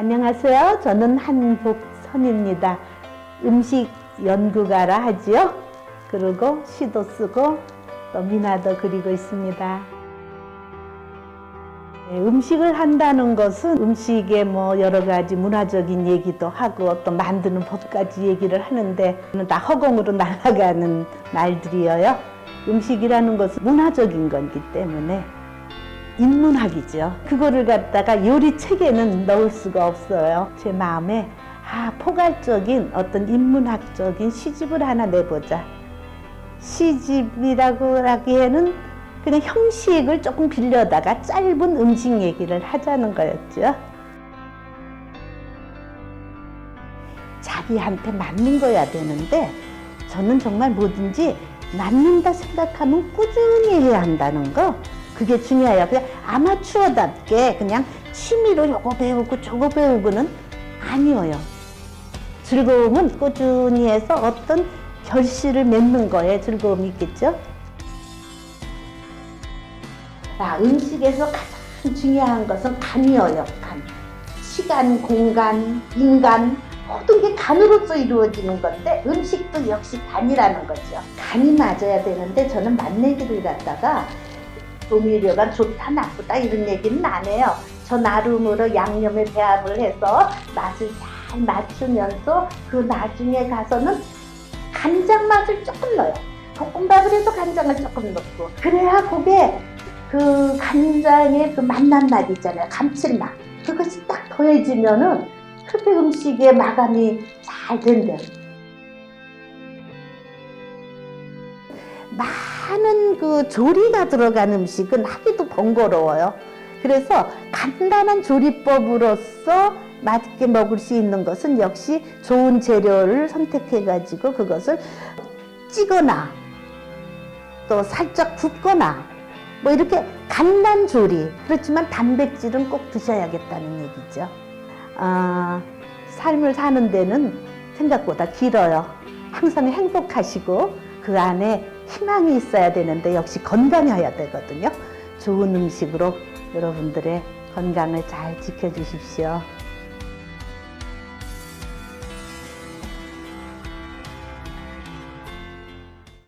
안녕하세요. 저는 한복선입니다. 음식 연구가라 하지요. 그리고 시도 쓰고 또 미나도 그리고 있습니다. 네, 음식을 한다는 것은 음식에 뭐 여러 가지 문화적인 얘기도 하고 또 만드는 법까지 얘기를 하는데 다 허공으로 날아가는 말들이에요. 음식이라는 것은 문화적인 거기 때문에 인문학이죠. 그거를 갖다가 요리 책에는 넣을 수가 없어요. 제 마음에 아, 포괄적인 어떤 인문학적인 시집을 하나 내보자. 시집이라고 하기에는 그냥 형식을 조금 빌려다가 짧은 음식 얘기를 하자는 거였죠. 자기한테 맞는 거야 되는데 저는 정말 뭐든지 맞는다 생각하면 꾸준히 해야 한다는 거 그게 중요해요. 그냥 아마추어답게 그냥 취미로 요거 배우고 저거 배우고는 아니에요. 즐거움은 꾸준히 해서 어떤 결실을 맺는 거에 즐거움이 있겠죠. 자, 음식에서 가장 중요한 것은 간이에요. 간. 시간, 공간, 인간 모든 게 간으로서 이루어지는 건데 음식도 역시 간이라는 거죠. 간이 맞아야 되는데 저는 맛내기를 갖다가 조미료가 좋다 나쁘다 이런 얘기는 안 해요. 저 나름으로 양념에 배합을 해서 맛을 잘 맞추면서 그 나중에 가서는 간장 맛을 조금 넣어요. 볶음밥을 해도 간장을 조금 넣고 그래야 그게 그 간장의 그 맛난 맛 있잖아요. 감칠맛 그것이 딱 더해지면은 그렇게 음식의 마감이 잘 된대요. 많은 그 조리가 들어간 음식은 하기도 번거로워요. 그래서 간단한 조리법으로서 맛있게 먹을 수 있는 것은 역시 좋은 재료를 선택해 가지고 그것을 찌거나 또 살짝 굽거나 뭐 이렇게 간단 조리 그렇지만 단백질은 꼭 드셔야겠다는 얘기죠. 아, 삶을 사는 데는 생각보다 길어요. 항상 행복하시고 그 안에 희망이 있어야 되는데 역시 건강해야 되거든요. 좋은 음식으로 여러분들의 건강을 잘 지켜주십시오.